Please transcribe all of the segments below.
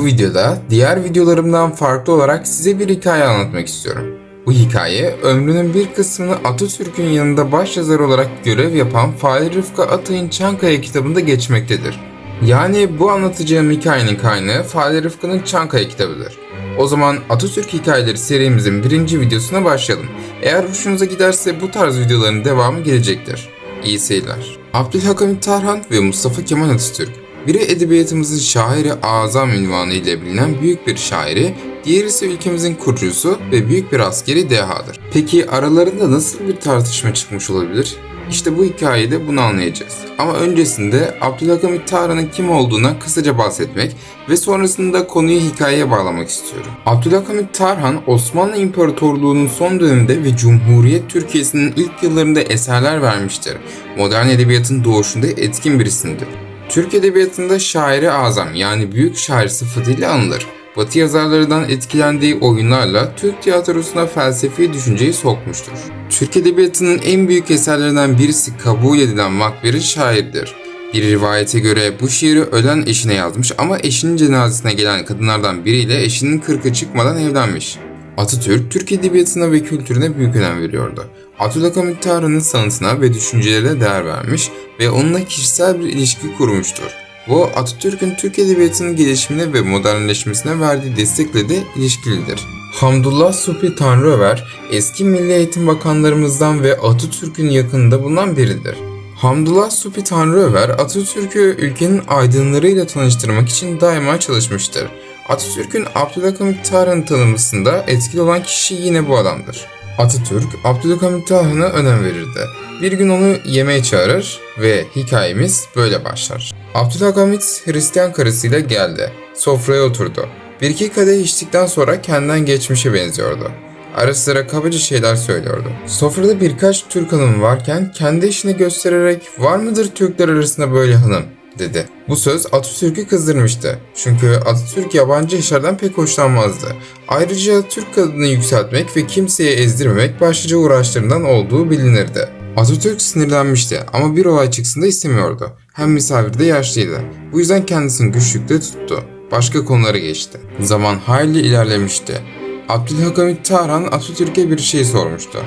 Bu videoda diğer videolarımdan farklı olarak size bir hikaye anlatmak istiyorum. Bu hikaye ömrünün bir kısmını Atatürk'ün yanında başyazar olarak görev yapan Fahri Rıfkı Atay'ın Çankaya kitabında geçmektedir. Yani bu anlatacağım hikayenin kaynağı Fahri Rıfkı'nın Çankaya kitabıdır. O zaman Atatürk Hikayeleri serimizin birinci videosuna başlayalım. Eğer hoşunuza giderse bu tarz videoların devamı gelecektir. İyi seyirler. Abdülhakamit Tarhan ve Mustafa Kemal Atatürk biri edebiyatımızın şairi azam ünvanı ile bilinen büyük bir şairi, diğeri ise ülkemizin kurucusu ve büyük bir askeri dehadır. Peki aralarında nasıl bir tartışma çıkmış olabilir? İşte bu hikayede bunu anlayacağız. Ama öncesinde Abdülhakamit Tarhan'ın kim olduğuna kısaca bahsetmek ve sonrasında konuyu hikayeye bağlamak istiyorum. Abdülhakamit Tarhan, Osmanlı İmparatorluğu'nun son döneminde ve Cumhuriyet Türkiye'sinin ilk yıllarında eserler vermiştir. Modern edebiyatın doğuşunda etkin birisidir. Türk edebiyatında şairi azam yani büyük şair sıfatıyla anılır. Batı yazarlarından etkilendiği oyunlarla Türk tiyatrosuna felsefi düşünceyi sokmuştur. Türk edebiyatının en büyük eserlerinden birisi kabul edilen Makber'in şairdir. Bir rivayete göre bu şiiri ölen eşine yazmış ama eşinin cenazesine gelen kadınlardan biriyle eşinin kırkı çıkmadan evlenmiş. Atatürk, Türk edebiyatına ve kültürüne büyük önem veriyordu. Abdülhakamit Tarhan'ın sanatına ve düşüncelerine değer vermiş ve onunla kişisel bir ilişki kurmuştur. Bu Atatürk'ün Türk edebiyatının gelişimine ve modernleşmesine verdiği destekle de ilişkilidir. Hamdullah Supi Tanrıöver, eski Milli Eğitim Bakanlarımızdan ve Atatürk'ün yakınında bulunan biridir. Hamdullah Supi Tanrıöver, Atatürk'ü ülkenin aydınlarıyla tanıştırmak için daima çalışmıştır. Atatürk'ün Abdülhakamit Tarhan'ı tanımasında etkili olan kişi yine bu adamdır. Atatürk, Abdülhakamit Tarhan'a önem verirdi. Bir gün onu yemeğe çağırır ve hikayemiz böyle başlar. Abdülhakamit Hristiyan karısıyla geldi. Sofraya oturdu. Bir iki kadeh içtikten sonra kendinden geçmişe benziyordu. Ara sıra kabaca şeyler söylüyordu. Sofrada birkaç Türk hanım varken kendi eşine göstererek var mıdır Türkler arasında böyle hanım dedi. Bu söz Atatürk'ü kızdırmıştı. Çünkü Atatürk yabancı işlerden pek hoşlanmazdı. Ayrıca Türk kadını yükseltmek ve kimseye ezdirmemek başlıca uğraşlarından olduğu bilinirdi. Atatürk sinirlenmişti ama bir olay çıksın da istemiyordu. Hem misafir de yaşlıydı. Bu yüzden kendisini güçlükte tuttu. Başka konulara geçti. Zaman hayli ilerlemişti. Abdülhakamit Tarhan Atatürk'e bir şey sormuştu.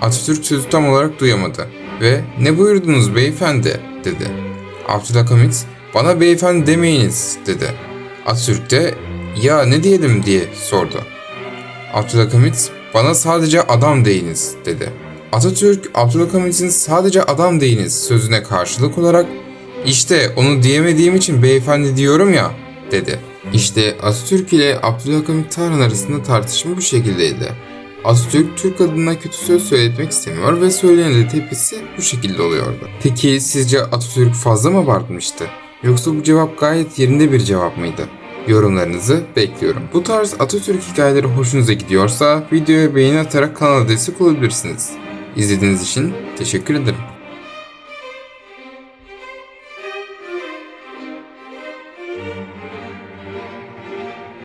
Atatürk sözü tam olarak duyamadı ve ne buyurdunuz beyefendi dedi. Abdülhakamit bana beyefendi demeyiniz dedi. Atatürk de ya ne diyelim diye sordu. Abdülhakamit bana sadece adam deyiniz dedi. Atatürk Abdülhamit'in sadece adam deyiniz sözüne karşılık olarak işte onu diyemediğim için beyefendi diyorum ya dedi. İşte Atatürk ile Abdülhakamit Tarhan arasında tartışma bu şekildeydi. Atatürk Türk adına kötü söz söyletmek istemiyor ve söyleyen de tepkisi bu şekilde oluyordu. Peki sizce Atatürk fazla mı abartmıştı? Yoksa bu cevap gayet yerinde bir cevap mıydı? Yorumlarınızı bekliyorum. Bu tarz Atatürk hikayeleri hoşunuza gidiyorsa videoya beğeni atarak kanala destek olabilirsiniz. İzlediğiniz için teşekkür ederim.